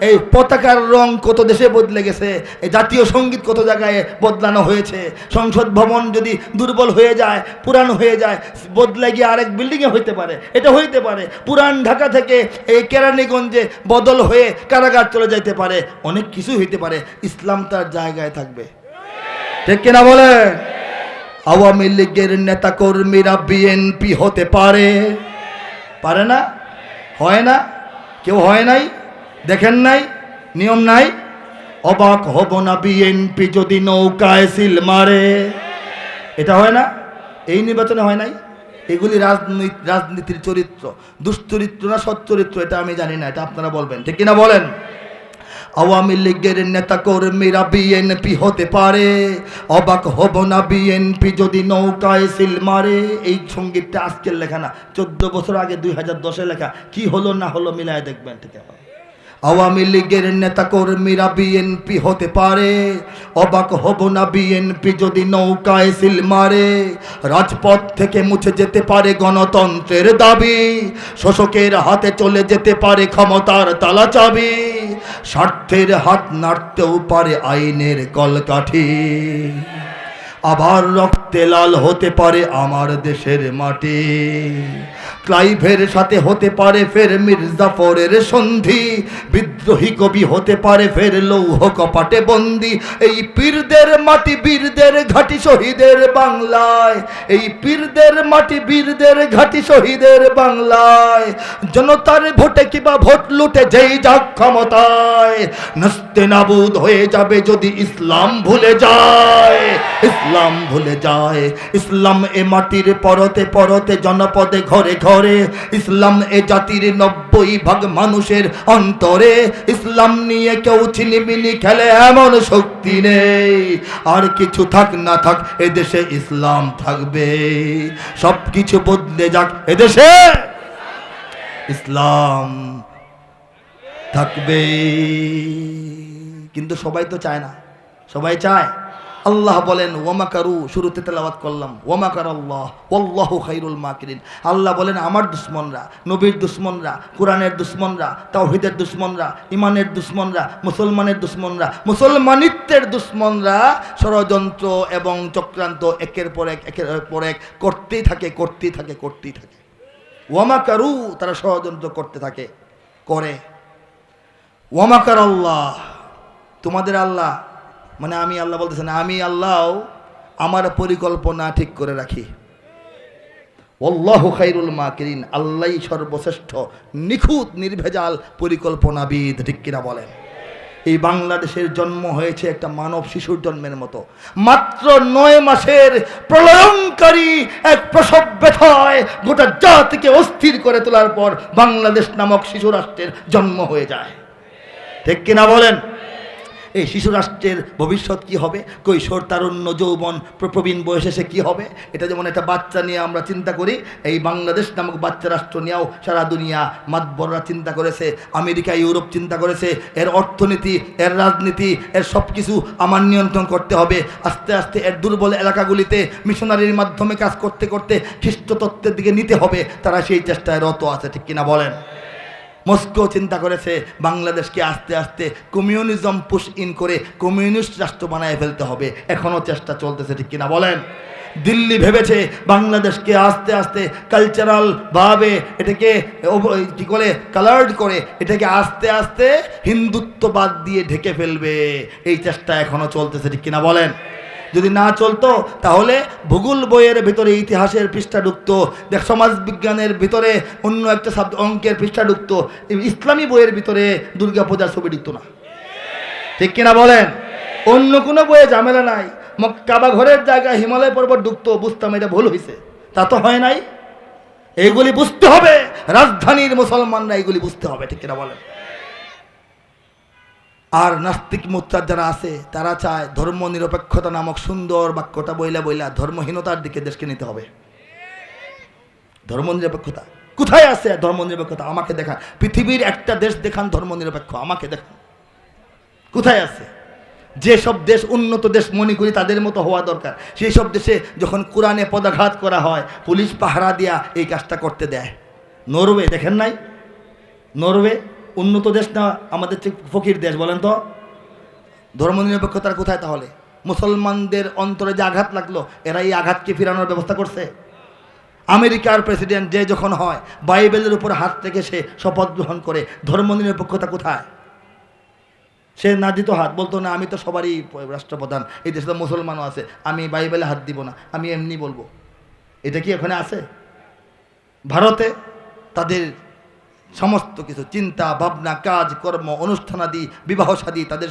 এই পতাকার রং কত দেশে বদলে গেছে? এই জাতীয় সংগীত কত জায়গায় বদলানো হয়েছে? সংসদ ভবন যদি দুর্বল হয়ে যায় পুরানো হয়ে যায়, বদলে গিয়ে আরেক বিল্ডিংয়ে হইতে পারে। এটা হইতে পারে। পুরান ঢাকা থেকে এই কেরানীগঞ্জে বদল হয়ে কারাগার চলে যাইতে পারে। অনেক কিছু হইতে পারে। ইসলাম তার জায়গায় থাকবে। ঠিক কিনা বলেন? আওয়ামী লীগের নেতা কর্মীরা বিএনপি হতে পারে? পারে না? হয় না? কেউ হয় নাই? দেখেন নাই? নিয়ম নাই? অবাক হব না বিএনপি যদি নৌকায় সিল মারে। এটা হয় না? এই নির্বাচনে হয় নাই? এগুলি রাজনীতি রাজনীতির চরিত্র। দুশ্চরিত্র না সচ্চরিত্র, এটা আমি জানি না, এটা আপনারা বলবেন। ঠিক কিনা বলেন? আওয়ামী লীগের নেতা কর্মীরা বিএনপি হতে পারে। অবাক হব না বিএনপি যদি নৌকায় সিল মারে। এই সঙ্গীতটা আজকের লেখা না, চোদ্দ বছর আগে দুই হাজার দশে লেখা। কি হলো না হলো মিলায় দেখবেন, ঠিক আছে? আওয়ামী লীগের নেতা কর্মীরা বিএনপি হতে পারে, অবাক হব না বিএনপি যদি নৌকায় সিল মারে। রাজপথ থেকে মুছে যেতে পারে গণতন্ত্রের দাবি, শোষকের হাতে চলে যেতে পারে ক্ষমতার তালা চাবি, স্বার্থের হাত নাড়তেও পারে আইনের কলকাঠি। আবার রক্তে লাল হতে পারে আমার দেশের মাটি। ক্লাইভের সাথে হতে পারে ফের মির্জাফরের সন্ধি। বিদ্রোহী কবি হতে পারে ফের লৌহ কপাটে বন্দি। এই পীরদের মাটি বীরদের ঘাটি শহীদের বাংলায়। এই পীরদের মাটি বীরদের ঘাটি শহীদের বাংলায়। জনতার ভোটে কিবা ভোট লুটে যেই যাক ক্ষমতায়। নস্তে নাবুদ হয়ে যাবে যদি ইসলাম ভুলে যায়। ইসলাম ভুলে যায়। ইসলাম এ মাটির পরতে পরতে জনপদে ঘরে ঘরে ইসলাম এ জাতির নব্বই ভাগ মানুষের অন্তরে। ইসলাম নিয়ে কেউ ছিনিমিনি খেলে এমন শক্তি নেই। আর কিছু থাক না থাক, এদেশে ইসলাম থাকবে। সব কিছু বদলে যাক, এদেশে ইসলাম থাকবে। কিন্তু সবাই তো চায় না, সবাই চায় আল্লাহ বলেন, ওয়ামাকারু শুরুতে তেলাওয়াত করলাম ওয়ামাকার আল্লাহ ওল্লাহ খাইরুল মাকিরিন আল্লাহ বলেন, আমার দুশ্মনরা, নবীর দুশ্মনরা, কোরআনের দুশ্মনরা, তাওহিদের দুশ্মনরা ইমানের দুশ্মনরা, মুসলমানের দুশ্মনরা, মুসলমানিত্বের দুশ্মনরা ষড়যন্ত্র এবং চক্রান্ত একের পর এক, একের পর এক করতেই থাকে করতেই থাকে করতেই থাকে। ওয়ামাকারু, তারা ষড়যন্ত্র করতে থাকে, করে। ওয়ামাকার আল্লাহ তোমাদের আল্লাহ মানে আমি আল্লাহ বলতেছেন, আমি আল্লাহ আমার পরিকল্পনা ঠিক করে রাখি। অল্লাহ খাইরুল মাকিরিন আল্লাহ সর্বশ্রেষ্ঠ, নিখুঁত, নির্ভেজাল পরিকল্পনাবিদ, ঠিক কিনা বলেন? এই বাংলাদেশের জন্ম হয়েছে একটা মানব শিশুর জন্মের মতো। মাত্র নয় মাসের প্রলয়ঙ্কারী এক প্রসব ব্যথায় গোটা জাতিকে অস্থির করে তোলার পর বাংলাদেশ নামক শিশু রাষ্ট্রের জন্ম হয়ে যায়। ঠিক কিনা বলেন? এই শিশু রাষ্ট্রের ভবিষ্যৎ কি হবে? কৈশোর, তারুণ্য, যৌবন, প্র- প্রবীণ বয়সে সে কী হবে? এটা যেমন একটা বাচ্চা নিয়ে আমরা চিন্তা করি, এই বাংলাদেশ নামক বাচ্চা রাষ্ট্র নিয়েও সারা দুনিয়া মাতবররা চিন্তা করেছে, আমেরিকা, ইউরোপ চিন্তা করেছে, এর অর্থনীতি, এর রাজনীতি, এর সব কিছু আমার নিয়ন্ত্রণ করতে হবে। আস্তে আস্তে এর দুর্বল এলাকাগুলিতে মিশনারির মাধ্যমে কাজ করতে করতে খ্রিস্ট তত্ত্বের দিকে নিতে হবে, তারা সেই চেষ্টায় রত আছে, ঠিক কিনা বলেন? মস্কো চিন্তা করেছে, বাংলাদেশকে আস্তে আস্তে কমিউনিজম পুশ ইন করে কমিউনিস্ট রাষ্ট্র বানায় ফেলতে হবে। এখনও চেষ্টা চলতেছে, ঠিক কিনা বলেন? দিল্লি ভেবেছে বাংলাদেশকে আস্তে আস্তে কালচারাল ভাবে এটাকে কি করে কালার্ড করে এটাকে আস্তে আস্তে হিন্দুত্ববাদ দিয়ে ঢেকে ফেলবে। এই চেষ্টা এখনও চলতেছে, ঠিক কিনা বলেন? যদি না চলতো, তাহলে ভূগোল বইয়ের ভিতরে ইতিহাসের পৃষ্ঠা ঢুকতো, দেখ, সমাজ বিজ্ঞানের ভিতরে অন্য একটা শব্দ অঙ্কের পৃষ্ঠা ঢুকতো ইসলামী বইয়ের ভিতরে দুর্গা পূজার ছবি ঢুকতো না। ঠিক কিনা বলেন? অন্য কোনো বইয়ে ঝামেলা নাই। কাবা ঘরের জায়গায় হিমালয় পর্বত ঢুকতো, বুঝতাম এটা ভুল হয়েছে তা তো হয় নাই। এইগুলি বুঝতে হবে। রাজধানীর মুসলমানরা এইগুলি বুঝতে হবে, ঠিক কিনা বলেন? আর নাস্তিক মুত্তার যারা আছে, তারা চায় ধর্ম নিরপেক্ষতা নামক সুন্দর বাক্যটা বইলা বইলা ধর্মহীনতার দিকে দেশকে নিতে হবে। ধর্ম নিরপেক্ষতা কোথায় আছে ধর্ম নিরপেক্ষতা আমাকে দেখান। পৃথিবীর একটা দেশ দেখান ধর্ম নিরপেক্ষ আমাকে দেখান। কোথায় আছে? যেসব দেশ উন্নত দেশ মনে করি তাদের মতো হওয়া দরকার। সেই সব দেশে যখন কোরআনে পদাঘাত করা হয়, পুলিশ পাহারা দিয়া এই কাজটা করতে দেয়। নরওয়ে, দেখেন নাই? নরওয়ে উন্নত দেশ না আমাদের চেয়ে ফকির দেশ, বলেন তো। ধর্মনিরপেক্ষতার কোথায় তাহলে? মুসলমানদের অন্তরে যে আঘাত লাগল এরা এই আঘাতকে ফিরানোর ব্যবস্থা করছে। আমেরিকার প্রেসিডেন্ট যে যখন হয়, বাইবেলের উপর হাত থেকে সে শপথ গ্রহণ করে ধর্মনিরপেক্ষতা কোথায়? সে না দিত হাত, বলতো না, আমি তো সবারই রাষ্ট্রপ্রধান, এই দেশে তো মুসলমানও আছে, আমি বাইবেলে হাত দিব না, আমি এমনি বলব। এটা কি এখানে আছে? ভারতে তাদের সমস্ত কিছু, চিন্তা, ভাবনা, কাজ, কর্ম অনুষ্ঠানাদি বিবাহ সাদী, তাদের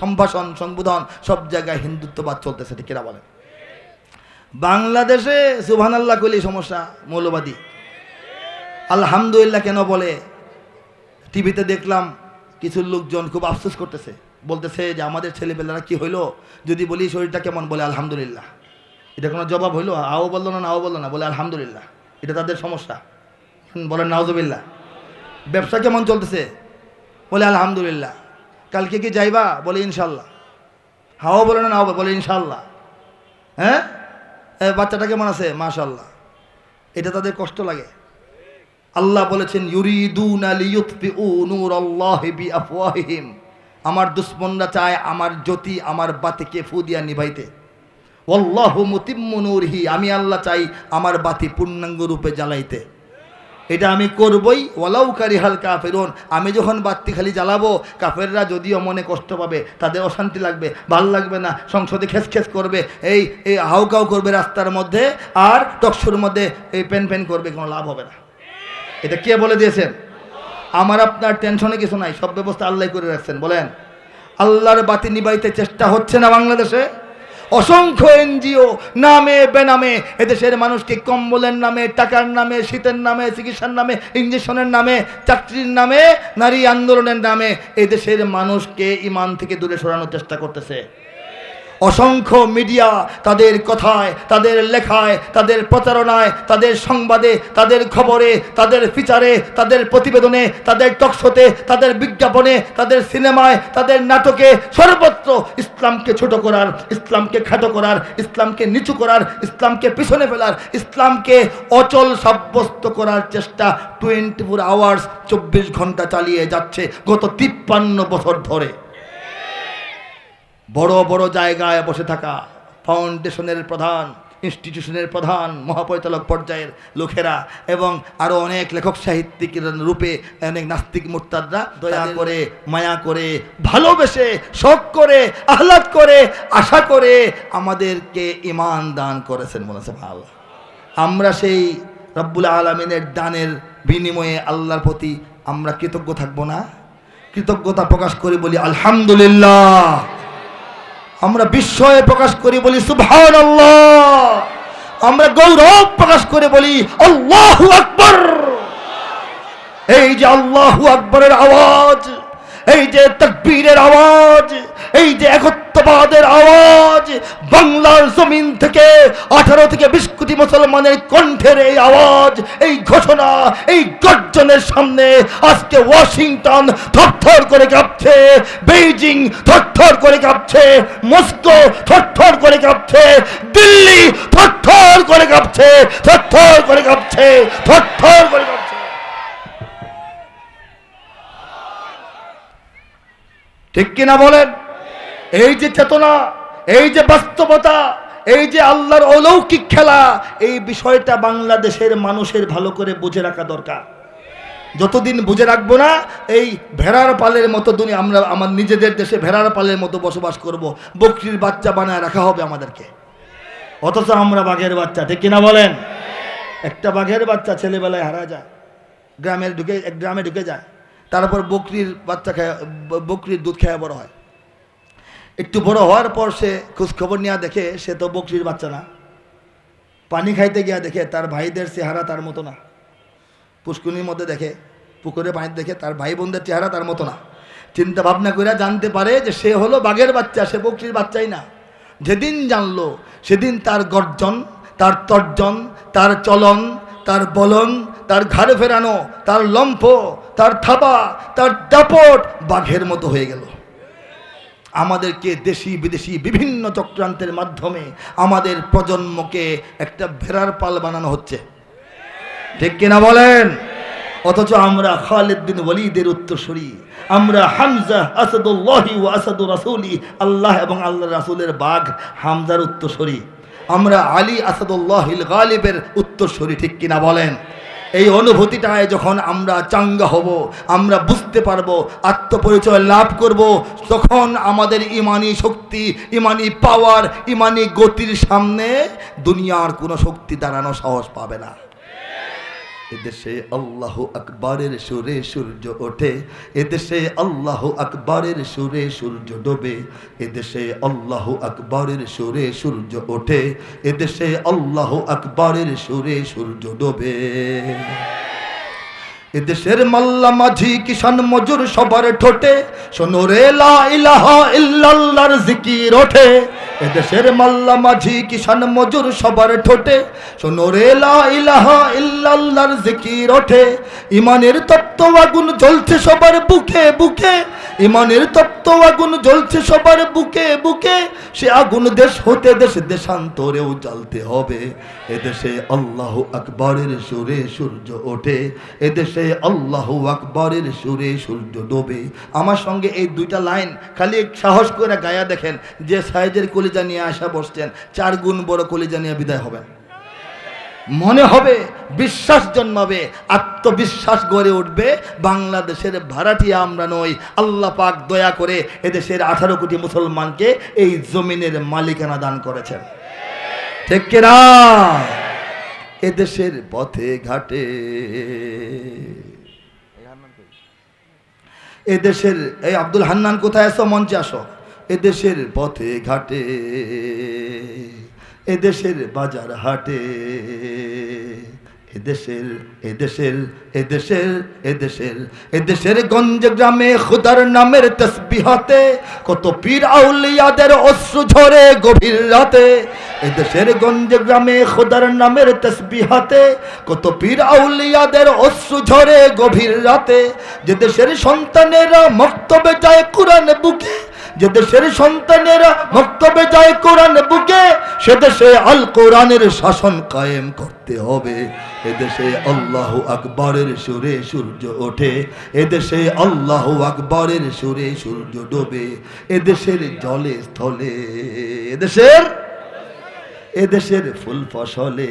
সম্ভাষণ, সম্বোধন, সব জায়গায় হিন্দুত্ববাদ চলতেছে, ঠিক কিনা বলেন? বাংলাদেশে সুবহানাল্লাহ কলি সমস্যা, মৌলবাদী। আলহামদুলিল্লাহ কেন বলে? টিভিতে দেখলাম কিছু লোকজন খুব আফসোস করতেছে। বলতেছে যে আমাদের ছেলেপেলেরা কি হইল? যদি বলি শরীরটা কেমন? বলে আলহামদুলিল্লাহ। এটা কোনো জবাব হইল? আও বলল না নাও বলল না? বলে আলহামদুলিল্লাহ। এটা তাদের সমস্যা। বলেন নাওজবিল্লাহ ব্যবসা কেমন চলতেছে? বলে, আলহামদুলিল্লাহ। কালকে কি যাইবা? বলে ইনশাল্লাহ হাও বলে না, নাও বলে ইনশাল্লাহ হ্যাঁ? বাচ্চাটা কেমন আছে? মাশাল্লাহ এটা তাদের কষ্ট লাগে। আল্লাহ বলেছেন আমার দুশ্মনরা চায় আমার জ্যোতি, আমার বাতিকে ফু দিয়া নিভাইতে। ওয়াল্লাহু মুতিম্মু নূরিহি। আমি আল্লাহ চাই আমার বাতি পূর্ণাঙ্গ রূপে জ্বালাইতে। এটা আমি করবই, ওয়ালাউ কারিহাল কাফেরুন। আমি যখন বাতি খালি জ্বালাবো, কাফেররা যদিও মনে কষ্ট পাবে, তাদের অশান্তি লাগবে, ভালো লাগবে না, সংসদে খেস খেস করবে, এই এই হাউকাউ করবে রাস্তার মধ্যে, আর টকশুর মধ্যে এই পেন পেন করবে, কোনো লাভ হবে না। এটা কে বলে দিয়েছেন? আমার আপনার টেনশনে কিছু নাই, সব ব্যবস্থা আল্লাহ করে রাখছেন, বলেন। আল্লাহর বাতি নিবাইতে চেষ্টা হচ্ছে না বাংলাদেশে? অসংখ্য এনজিও, নামে, বেনামে এদেশের মানুষকে কম্বলের নামে, টাকার নামে, শীতের নামে, চিকিৎসার নামে, ইঞ্জেকশনের নামে, চাকরির নামে, নারী আন্দোলনের নামে এদেশের মানুষকে ইমান থেকে দূরে সরানোর চেষ্টা করতেছে। অসংখ্য মিডিয়া তাদের কথায়, তাদের লেখায়, তাদের প্রচারণায়, তাদের সংবাদে, তাদের খবরে, তাদের ফিচারে, তাদের প্রতিবেদনে, তাদের টকশোতে, তাদের বিজ্ঞাপনে, তাদের সিনেমায়, তাদের নাটকে সর্বত্র ইসলামকে ছোট করার, ইসলামকে খাটো করার, ইসলামকে নিচু করার, ইসলামকে পিছনে ফেলার, ইসলামকে অচল সাব্যস্ত করার চেষ্টা টোয়েন্টি ফোর আওয়ার্স চব্বিশ ঘণ্টা চালিয়ে যাচ্ছে গত তিপ্পান্ন বছর ধরে। বড় বড় জায়গায় বসে থাকা ফাউন্ডেশনের প্রধান ইনস্টিটিউশনের প্রধান মহাপরিচালক পর্যায়ের লোকেরা এবং আরও অনেক লেখক সাহিত্যিক রূপে অনেক নাস্তিক মোর্তাদরা দয়া করে মায়া করে ভালোবেসে শখ করে আহ্লাদ করে আশা করে আমাদেরকে ইমান দান করেছেন বলেছে ভালো আমরা সেই রব্বুল আলমিনের দানের বিনিময়ে আল্লাহর প্রতি আমরা কৃতজ্ঞ থাকব না। কৃতজ্ঞতা প্রকাশ করে বলি আলহামদুলিল্লাহ। আমরা বিস্ময়ে প্রকাশ করে, বলি সুভান আমরা গৌরব প্রকাশ করে, বলি, আল্লাহ আকবর। এই যে আল্লাহ আকবরের আওয়াজ, এই যে তকবীরের আওয়াজ এই যে একত্ববাদের আওয়াজ বাংলার জমিন থেকে আঠারো থেকে বিশ কোটি মুসলমানের কণ্ঠের এই আওয়াজ, এই ঘোষণা, এই গর্জনের সামনে আজকে ওয়াশিংটন থরথর করে কাঁপছে, বেইজিং থরথর করে কাঁপছে, মস্কো থরথর করে কাঁপছে, দিল্লি থরথর করে কাঁপছে, থরথর করে কাঁপছে, থরথর করে কাঁপছে। ঠিক কিনা বলেন? এই যে চেতনা, এই যে বাস্তবতা, এই যে আল্লাহর অলৌকিক খেলা, এই বিষয়টা বাংলাদেশের মানুষের ভালো করে বুঝে রাখা দরকার। যতদিন বুঝে রাখব না, এই ভেড়ার পালের মতো দুনিয়া আমরা, আমার নিজেদের দেশে ভেড়ার পালের মতো বসবাস করব, বকরির বাচ্চা বানায় রাখা হবে আমাদেরকে। অথচ আমরা বাঘের বাচ্চা, ঠিক কিনা বলেন? একটা বাঘের বাচ্চা ছেলেবেলায় হারা যায়, গ্রামের ঢুকে, গ্রামে ঢুকে যায়, তারপর বকরির বাচ্চা খায় বকরির দুধ খেয়ে বড় হয়। একটু বড় হওয়ার পর সে খোঁজখবর নেওয়া দেখে, সে তো বকরির বাচ্চা না। পানি খাইতে গিয়া দেখে তার ভাইদের চেহারা তার মতো না। পুষ্কুনির মধ্যে দেখে, পুকুরে পানি দেখে তার ভাই বোনদের চেহারা তার মতো না। চিন্তা ভাবনা করে জানতে পারে যে সে হলো বাঘের বাচ্চা, সে বকরির বাচ্চাই না। যেদিন জানলো, সেদিন তার গর্জন, তার তর্জন, তার চলন, তার বলন, তার ঘাড়ে ফেরানো, তার লম্ফ, তার থাবা, তার দাপট বাঘের মতো হয়ে গেল। আমাদেরকে দেশি বিদেশি বিভিন্ন চক্রান্তের মাধ্যমে আমাদের প্রজন্মকে একটা ভেড়ার পাল বানানো হচ্ছে। ঠিক কিনা বলেন? অথচ আমরা খালিদ বিন ওয়ালিদের উত্তরসূরি। আমরা হামজা আসাদুল্লাহি ও আসাদুর রাসুলি, আল্লাহ এবং আল্লাহ রাসুলের বাঘ হামজার উত্তরসূরি। আমরা আলী আসাদুল্লাহিল গালিবের উত্তরসূরি, ঠিক কিনা বলেন? এই অনুভূতিটায় যখন আমরা চাঙ্গা হব, আমরা বুঝতে পারব, আত্মপরিচয় লাভ করব, তখন আমাদের ইমানি শক্তি, ইমানি পাওয়ার ইমানি গতির সামনে দুনিয়ার কোনো শক্তি দাঁড়ানো সাহস পাবে না। এদেশে আল্লাহ আকবরের সুরে সূর্য ওঠে, এদেশে আল্লাহ আকবরের সুরে সূর্য ডোবে, এদেশে আল্লাহ আকবরের সুরে সূর্য ওঠে, এদেশে আল্লাহ আকবরের সুরে সূর্য ডোবে। এদেশের মাল্লা মাঝি কিষান মজুর সবার ঠোঁটে সোনরে লা ইলাহা ইল্লাল্লাহর জিকির ওঠে। এদেশের মাল্লা মাঝি কিষান মজুর সবার ঠোঁটে। সোনরে ইল্লাল্লাহর জিকির ওঠে। ইমানের তত্ত্ব আগুন জ্বলছে সবার বুকে বুকে। ইমানের তত্ত্ব আগুন জ্বলছে সবার বুকে বুকে। সে আগুন দেশ হতে দেশ দেশান্তরেও জ্বালতে হবে। এদেশে আল্লাহ আকবরের সুরে সূর্য ওঠে। এদেশে আল্লাহ আকবরের সুরে সূর্য ডোবে। আমার সঙ্গে এই দুইটা লাইন খালি সাহস করে গায়া দেখেন, যে সাইজের কলিজা নিয়ে আসা বসছেন, চার গুণ বড় কলিজা নিয়ে বিদায় হবেন। মনে হবে, বিশ্বাস জন্মাবে, আত্মবিশ্বাস গড়ে উঠবে, বাংলাদেশের ভাড়াটিয়া আমরা নই। আল্লাহ পাক দয়া করে এদেশের আঠারো কোটি মুসলমানকে এই জমিনের মালিকানা দান করেছেন। ঠিক কিনা? এদেশের পথে ঘাটে। এদেশের, এই আব্দুল হান্নান কোথায় আসো মঞ্চে আসো। এদেশের পথে ঘাটে, এদেশের বাজার হাটে, এদেশের এদেশের এদেশের এদেশের এদেশের গঞ্জ গ্রামে খুদার নামের তসবিহাতে কত পীর আউলিয়াদের অশ্রু ঝরে গভীর রাতে, এদেশের গঞ্জ গ্রামে খুদার নামের তসবিহাতে কত পীর আউলিয়াদের অশ্রু ঝরে গভীর রাতে, যে দেশের সন্তানেরা মক্তবে যায় কোরআন বুকে যে দেশের সন্তানেরা মক্তবে যায় কোরআন বুকে, সে দেশে আল কোরআনের শাসন কায়েম করতে হবে। এদেশে আল্লাহ আকবরের সুরে সূর্য ওঠে এদেশে আল্লাহ আকবরের সুরে সূর্য ডোবে এদেশের জলে স্থলে এদেশের এদেশের ফুল ফসলে।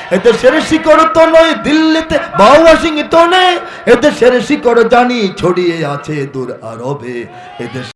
এদেশের শিকড় তো নয়, দিল্লিতে নয় এতে সেরে শিকড় জানি ছড়িয়ে আছে দূর আরবে। এদেশ